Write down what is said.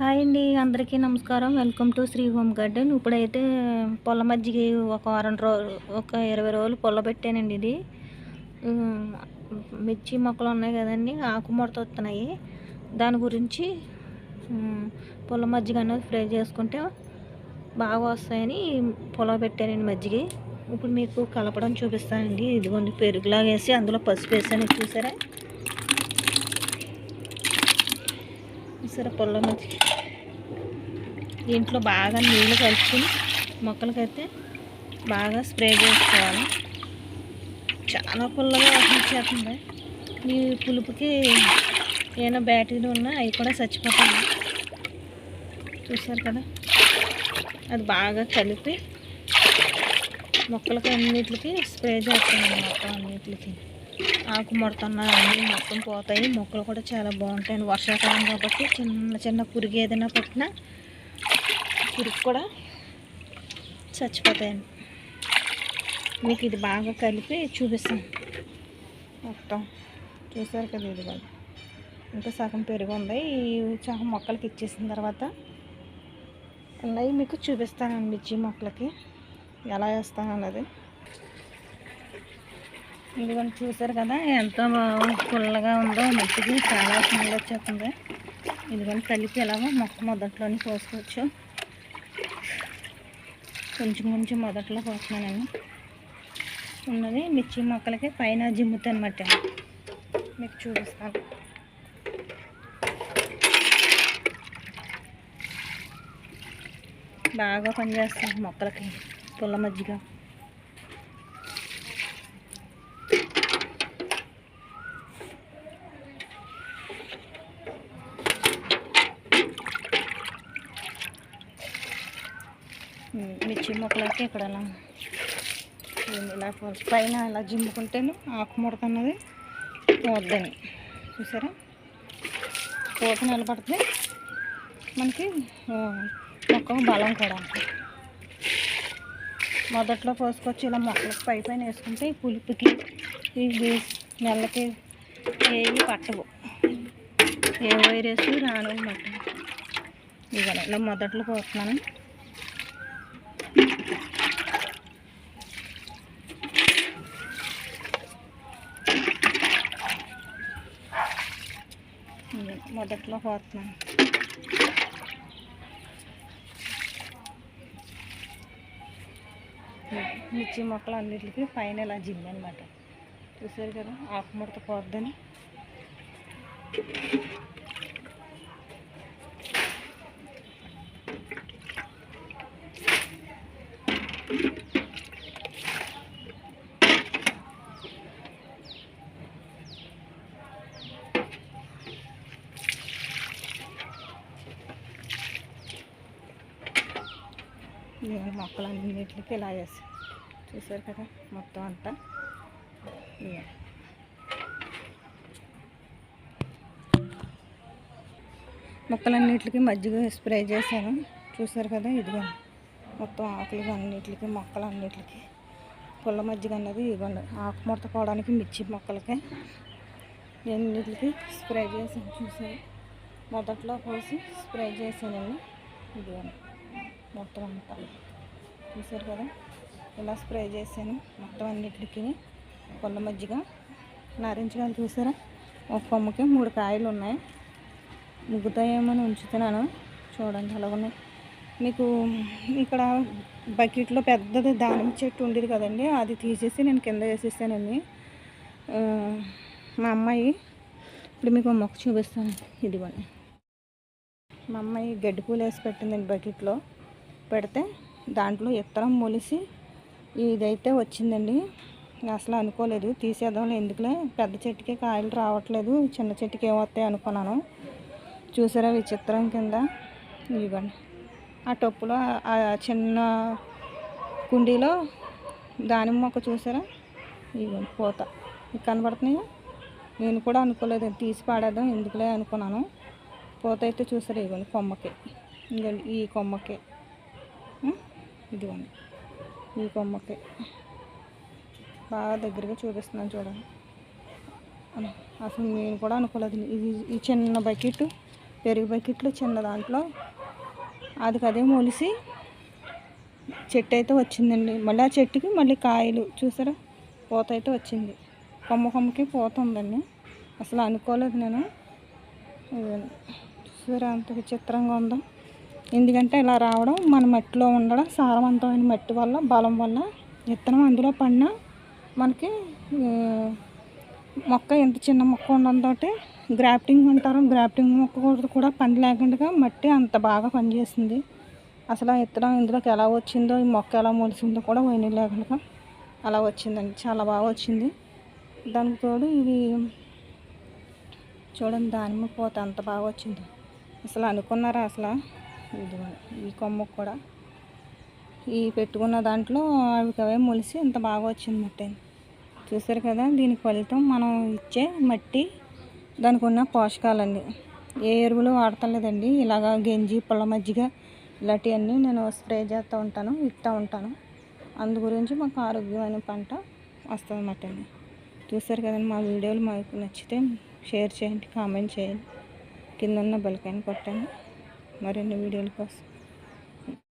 Hi అండి అందరికీ నమస్కారం. Welcome to Sri home garden ఇప్పుడైతే పొల మజ్జిగ ఒక వారం రోజు ఒక ఇరవై రోజులు పొల పెట్టానండి ఇది. మిర్చి మొక్కలు ఉన్నాయి కదండి ఆకుముడత వస్తున్నాయి. దాని గురించి పొల మజ్జిగ అనేది ఫ్రై చేసుకుంటే బాగా వస్తాయని పొల పెట్టానండి మజ్జిగ. ఇప్పుడు మీకు కలపడం చూపిస్తానండి. ఇదిగోండి పెరుగులాగేసి అందులో పసుపు వేసాను చూసారా? చూసారా పొల్ల మంచి దీంట్లో బాగా నీళ్ళు కలుపుకుని మొక్కలకైతే బాగా స్ప్రే చేసుకోవాలి. చాలా పుల్లగా వాసనిచ్చేస్తుంది ఈ పులుపుకి ఏమైనా బ్యాటరీలు ఉన్నా అవి కూడా చచ్చిపోతాయి. చూసారు కదా? అది బాగా కలిపి మొక్కలకి అన్నిటికి స్ప్రే చేస్తాను మొత్తం అన్నిటికి. ఆకు ముడతన్న మొత్తం పోతాయి. మొక్కలు కూడా చాలా బాగుంటాయి వర్షాకాలం కాబట్టి చిన్న చిన్న పురుగు ఏదైనా పట్టినా పురుగు కూడా చచ్చిపోతాయండి. మీకు ఇది బాగా కలిపి చూపిస్తాను. మొత్తం చూసారు కదా ఇది బాగా. ఇంకా సగం పెరుగు ఉంది. ఈ సగం మొక్కలకి ఇచ్చేసిన తర్వాత ఉన్నాయి. మీకు చూపిస్తానండి మిర్చి మొక్కలకి ఎలా వేస్తాను అన్నది ఇదిగోండి చూసారు కదా ఎంత పుల్లగా ఉందో మట్టికి చాలా స్మెల్ వచ్చేస్తుంది. ఇదిగోండి కలిపి ఎలాగో మొక్క మొదట్లోనే పోసుకోవచ్చు. కొంచెం కొంచెం మొదట్లో పోస్తున్నాను ఉన్నది మిర్చి మొక్కలకి పైన జిమ్ముతాను అనమాట మీకు చూపిస్తాను. బాగా పనిచేస్తాను మొక్కలకి పుల్ల మజ్జిగ. మిర్చి మొక్కలకి ఇక్కడ అలా ఇలా పైన ఇలా జిమ్ముకుంటేనే ఆకు ముడత అన్నది పోద్దని చూసారా? పూత నిలబడితే మనకి మొక్క బలం కూడా మొదట్లో పోసుకొచ్చి ఇలా మొక్కలకు పై పైన వేసుకుంటే ఈ పులుపుకి ఈ నెలకి ఏవి పట్టవు. ఏ వైరస్ రాను మాట ఇవాళ ఇలా మొదట్లో పోస్తున్నాను ఇదే మొదట్లో పోతున్నాను మిర్చి మొక్కలు అన్నిటికీ పైన ఇలా జిమ్ అనమాట చూసారు కదా ఆకుముడత పోద్దని ఇదిగో మొక్కలు ఇలా వేసి చూసారు కదా మొత్తం అంతా. మొక్కలన్నింటికి మజ్జిగ స్ప్రే చేశాను. చూసారు కదా ఇదిగో మొత్తం ఆకులు అన్నిటికి మొక్కలన్నిటికి పుల్ల మజ్జిగ అన్నది ఇదిగోండి. ఆకు ముడత పోవడానికి మిర్చి మొక్కలకి ఎన్నిటికి స్ప్రే చేశాను. చూసాను మొదట్లో పోసి స్ప్రే చేశానండి ఇదిగోండి. మొత్తం అంతా. చూసారు కదా? ఇలా స్ప్రే చేశాను మొత్తం అన్నిటికి. పుల్ల మజ్జిగ నారింజ కాయలు చూసారా? ఒక కొమ్మకి మూడు కాయలు ఉన్నాయి. ముగ్గుతాయేమో అని ఉంచుతున్నాను. చూడండి అలా ఉన్నాయి. మీకు ఇక్కడ బకెట్లో పెద్దది దానిమ్మ చెట్టు ఉండేది కదండి అది తీసేసి నేను కింద వేసేసానండి. మా అమ్మాయి ఇప్పుడు మీకు మొక్క చూపిస్తాను. ఇదిగోండి. మా అమ్మాయి గడ్డి పూలు వేసి పెట్టిందండి బకెట్లో. పెడితే దాంట్లో ఇత్తనం మొలిసి ఇదైతే వచ్చిందండి. అసలు అనుకోలేదు. తీసేద్దాం ఎందుకులే? పెద్ద చెట్టుకి కాయలు రావట్లేదు. చిన్న చెట్టుకి ఏమొస్తాయి అనుకున్నాను. చూసారా విచిత్రం కింద? ఇవ్వండి ఆ టొప్పులో ఆ చిన్న కుండీలో దానిమ్మ మొక్క చూసారా? ఇవ్వండి పూత. ఇవి కనబడుతున్నాయా? నేను కూడా అనుకోలేదు. తీసి పాడేద్దాం. ఎందుకులే అనుకున్నాను. పూత అయితే చూసారా? ఇవ్వండి కొమ్మకి. ఇదిగోండి ఈ కొమ్మకి. ఇదిగోండి. ఈ కొమ్మకి. బాగా దగ్గరగా చూపిస్తున్నాను చూడండి. అసలు నేను కూడా అనుకోలేదు. ఇది ఈ చిన్న బకెట్ పెరుగు బకెట్లు చిన్న దాంట్లో అది కదే మొలిసి చెట్టు అయితే వచ్చిందండి. మళ్ళీ ఆ చెట్టుకి మళ్ళీ కాయలు చూసారా? పూత అయితే వచ్చింది. కొమ్మ కొమ్మకి పూత ఉందండి. అసలు అనుకోలేదు నేను. చూసారా అంత విచిత్రంగా ఉందా. ఎందుకంటే ఇలా రావడం మన మట్టిలో ఉండడం సారవంతమైన మట్టి వల్ల బలం వల్ల విత్తనం అందులో పడినా మనకి మొక్క ఎంత చిన్న మొక్క ఉండడంతో గ్రాఫ్టింగ్ అంటారు. గ్రాఫ్టింగ్ మొక్క కూడా పని లేకుండా మట్టి అంత బాగా పనిచేసింది అసలు ఆ విత్తనం ఇందులోకి ఎలా వచ్చిందో ఈ మొక్క ఎలా మొలిసిందో కూడా పోయిన లేకుండా అలా వచ్చిందండి. చాలా బాగా వచ్చింది. దానికి తోడు ఇవి చూడండి దానిమ్మ పోత అంత బాగా వచ్చింది. అసలు అనుకున్నారా అసలు? ఈ కొమ్మకు కూడా. ఈ పెట్టుకున్న దాంట్లో అవి అవే మొలిసి ఇంత బాగా వచ్చింది మట్టి చూసారు కదా దీని ఫలితం మనం ఇచ్చే మట్టి దానికి ఉన్న పోషకాలండి ఏ ఎరువులు వాడతలేదండి. ఇలాగా గంజి పుల్ల మజ్జిగ ఇలాంటివన్నీ నేను స్ప్రే చేస్తూ ఉంటాను ఇస్తూ ఉంటాను. అందు గురించి మాకు ఆరోగ్యమైన పంట వస్తుంది అన్నమాట అండి. చూసారు కదండి మా వీడియోలు మాకు నచ్చితే షేర్ చేయండి కామెంట్ చేయండి. కింద ఉన్న బెల్కాయని కొట్టండి. మరిన్ని వీడియోల కోసం.